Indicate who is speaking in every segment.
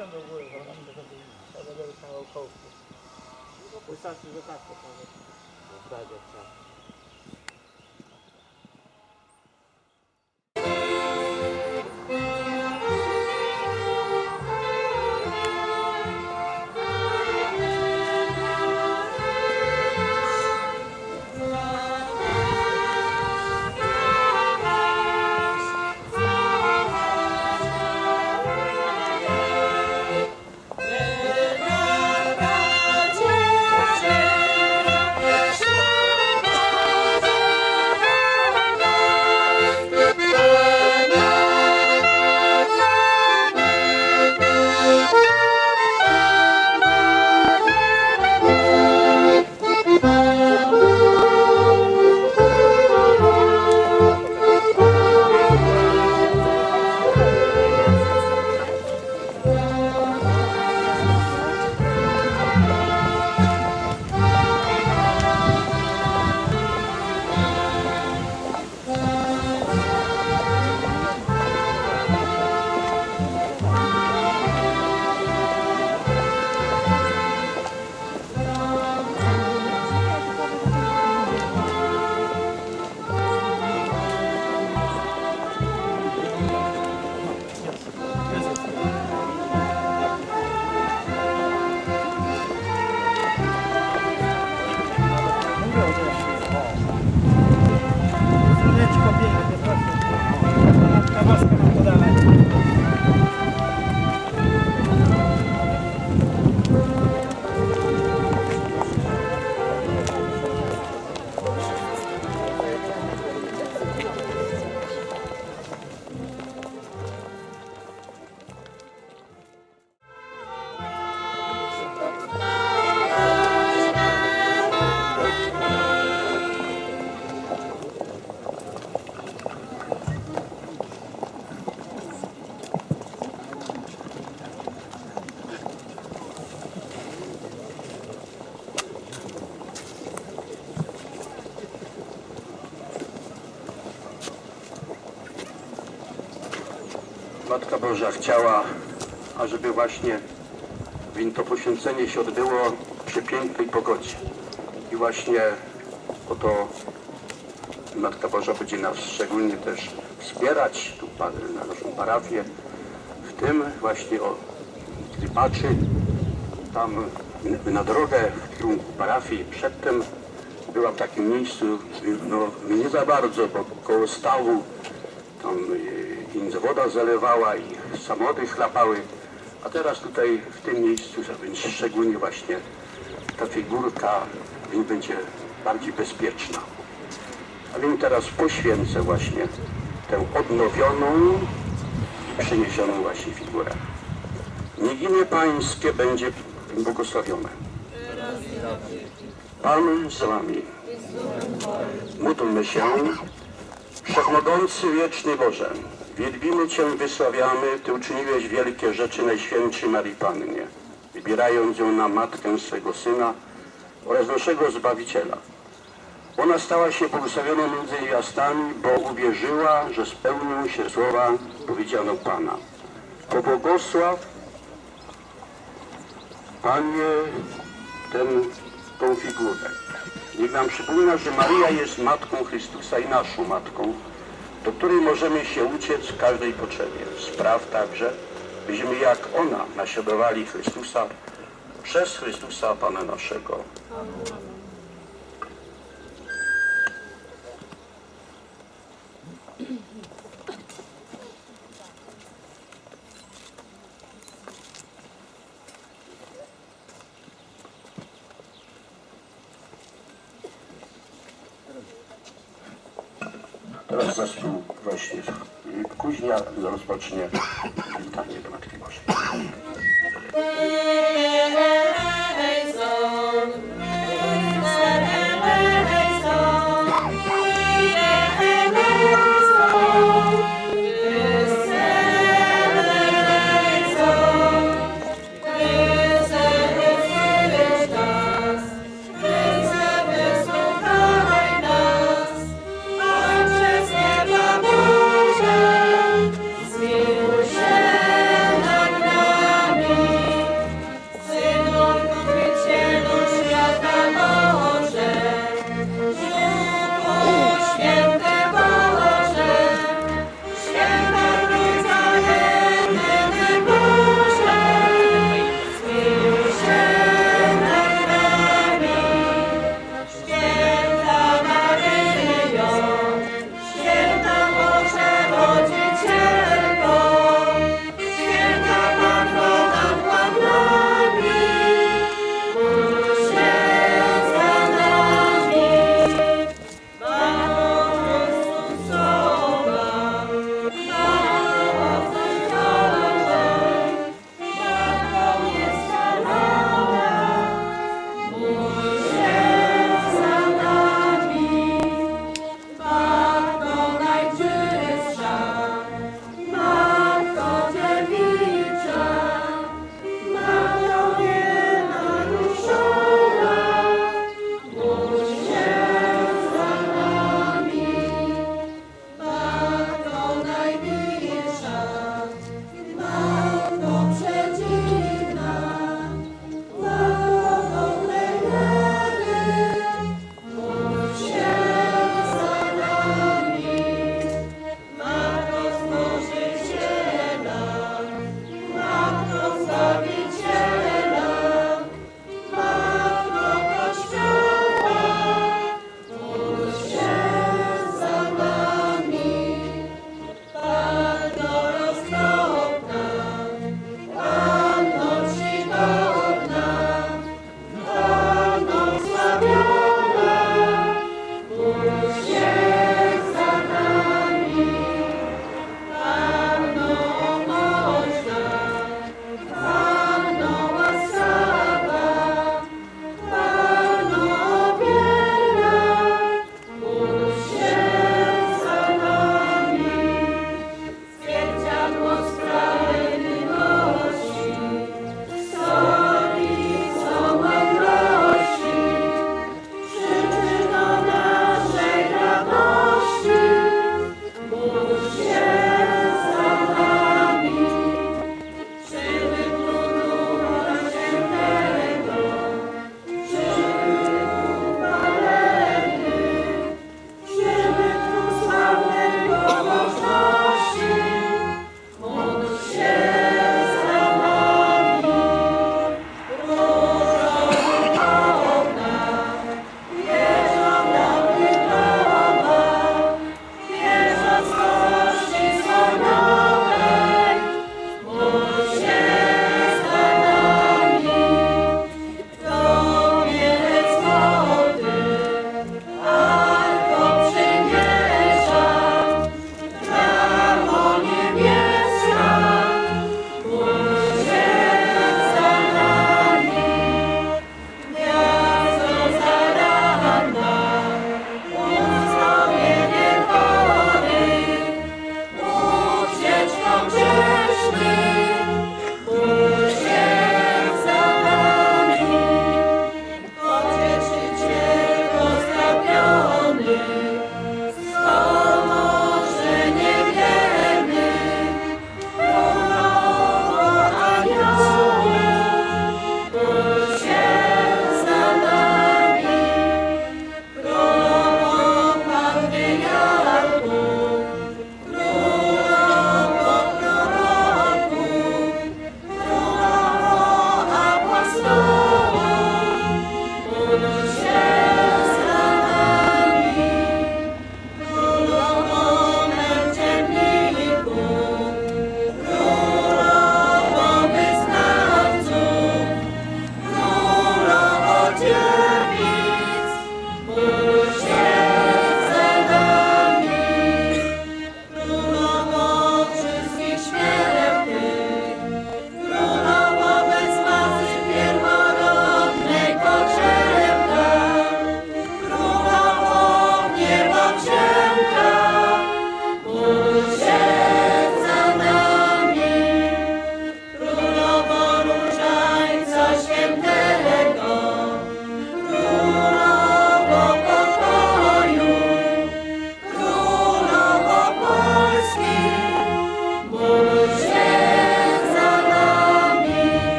Speaker 1: tam do góry, bo tam
Speaker 2: Boża chciała, ażeby właśnie to poświęcenie się odbyło przy pięknej pogodzie. I właśnie oto Matka Boża będzie nas szczególnie też wspierać, tu na naszą parafię, w tym właśnie o, patrzy tam na drogę w kierunku parafii, przedtem była w takim miejscu, no nie za bardzo, bo koło stawu tam im woda zalewała i samochody chlapały, a teraz tutaj w tym miejscu, że będzie szczególnie właśnie ta figurka więc będzie bardziej bezpieczna. A więc teraz poświęcę właśnie tę odnowioną i przyniesioną właśnie figurę. Niech imię Pańskie będzie błogosławione. Pan z Wami. Módlmy się. Wszechmogący, wieczny Boże, wielbimy Cię, wysławiamy, Ty uczyniłeś wielkie rzeczy Najświętszej Marii Pannie, wybierając ją na matkę swego Syna oraz naszego Zbawiciela. Ona stała się błogosławioną między niewiastami, bo uwierzyła, że spełnią się słowa powiedziano Pana. Pobłogosław, Panie, ten, tą figurę. Niech nam przypomina, że Maryja jest Matką Chrystusa i naszą Matką, do której możemy się uciec w każdej potrzebie. Spraw także, byśmy jak ona naśladowali Chrystusa przez Chrystusa Pana naszego. Teraz zespół właśnie Kuźnia rozpocznie witanie Matki Bożej.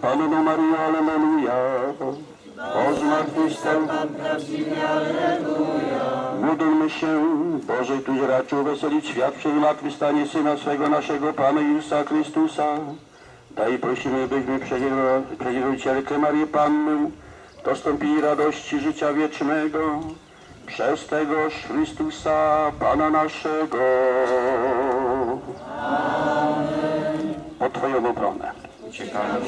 Speaker 2: Panno Maria, Alleluja. O zmartwychwstał Pan prawdziwie, Alleluja. Módlmy się, Boże, Tuś raczył weselić świat przez zmartwychwstanie Syna swego naszego Pana Jezusa Chrystusa. Daj prosimy, byśmy przez Jego, przez Jego cielkę Marię Pannę dostąpili radości życia wiecznego przez tegoż Chrystusa Pana naszego. O Twoją obronę. Uciekamy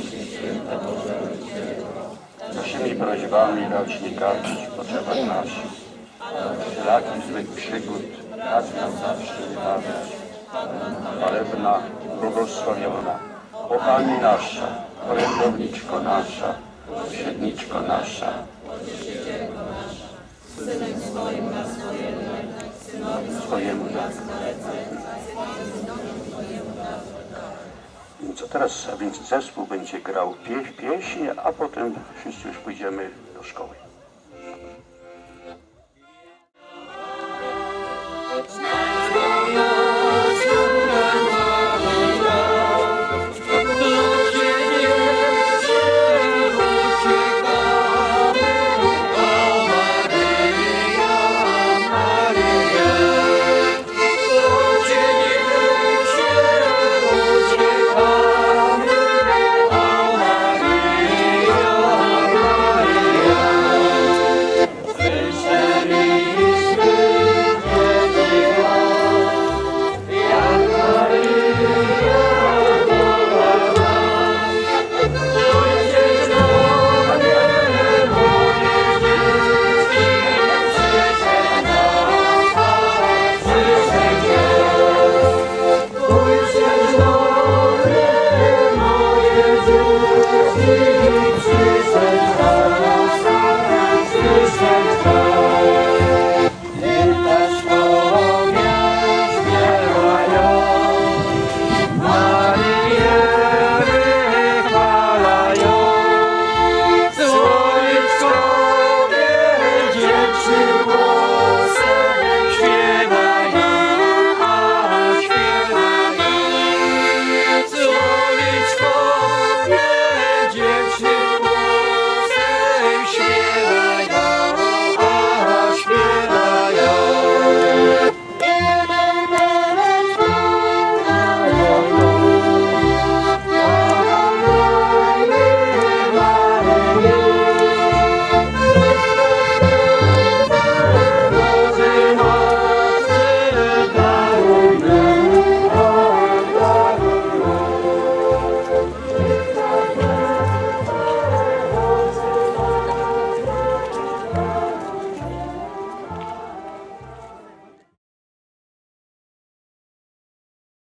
Speaker 2: Naszymi prośbami racz nie karcić w potrzebach naszych. Wszelakich złych przygód racz nam zawsze wybawiać. Chwalebna, błogosławiona, o Pani nasza, orędowniczko nasza, pośredniczko nasza. Swojemu tak. Co teraz, a więc zespół będzie grał pie, pieśń, a potem wszyscy już pójdziemy do szkoły.